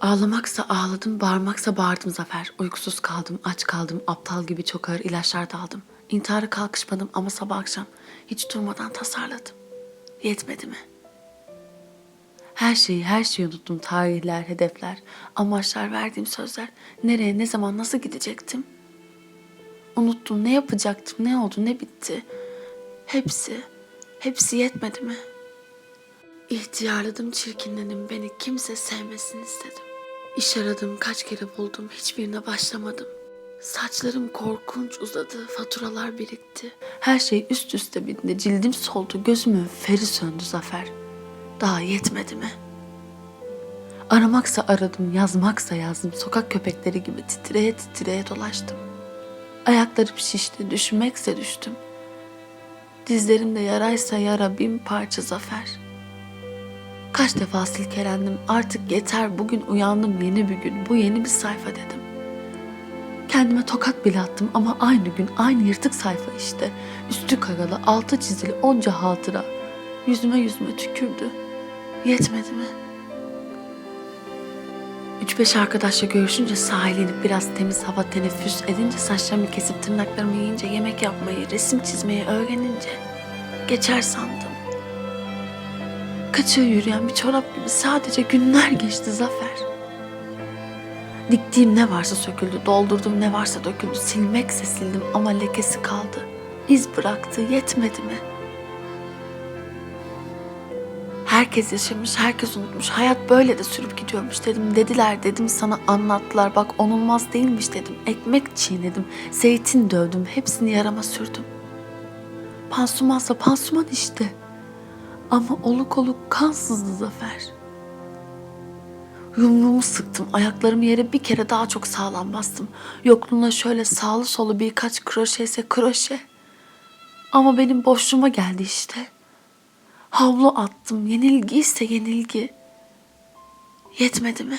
Ağlamaksa ağladım, bağırmaksa bağırdım Zafer. Uykusuz kaldım, aç kaldım, aptal gibi çok ağır ilaçlar da aldım. İntihara kalkışmadım ama sabah akşam hiç durmadan tasarladım. Yetmedi mi? Her şeyi, her şeyi unuttum. Tarihler, hedefler, amaçlar, verdiğim sözler. Nereye, ne zaman, nasıl gidecektim? Unuttum. Ne yapacaktım, ne oldu, ne bitti? Hepsi, hepsi yetmedi mi? İhtiyarladım, çirkinledim. Beni kimse sevmesin istedim. İş aradım, kaç kere buldum. Hiçbirine başlamadım. Saçlarım korkunç uzadı, faturalar birikti. Her şey üst üste bindi, cildim soldu, gözümün feri söndü Zafer. Daha yetmedi mi? Aramaksa aradım, yazmaksa yazdım. Sokak köpekleri gibi titreye titreye dolaştım. Ayaklarım şişti, düşmekse düştüm. Dizlerimde yaraysa yara bin parça zafer. Kaç defa silkelendim, artık yeter bugün uyandım yeni bir gün, bu yeni bir sayfa dedim. Kendime tokat bile attım ama aynı gün aynı yırtık sayfa işte. Üstü karalı, altı çizili onca hatıra. Yüzüme yüzüme tükürdü. Yetmedi mi? Üç beş arkadaşla görüşünce sahile inip biraz temiz hava teneffüs edince saçlarımı kesip tırnaklarımı yiyince yemek yapmayı, resim çizmeyi öğrenince geçer sandım. Kaçıyor yürüyen bir çorap gibi sadece günler geçti Zafer. Diktiğim ne varsa söküldü, doldurduğum ne varsa döküldü. Silmekse sildim ama lekesi kaldı. İz bıraktı, yetmedi mi? Herkes yaşamış, herkes unutmuş. Hayat böyle de sürüp gidiyormuş dedim. Dediler dedim sana anlattılar. Bak onulmaz değilmiş dedim. Ekmek çiğnedim, zeytin dövdüm. Hepsini yarama sürdüm. Pansumansa pansuman işte. Ama oluk oluk kansızdı Zafer. Yumruğumu sıktım. Ayaklarımı yere bir kere daha çok sağlam bastım. Yokluğuna şöyle sağlı solu birkaç kroşe ise kroşe. Ama benim boşluğuma geldi işte. Havlu attım. Yenilgi ise yenilgi. Yetmedi mi?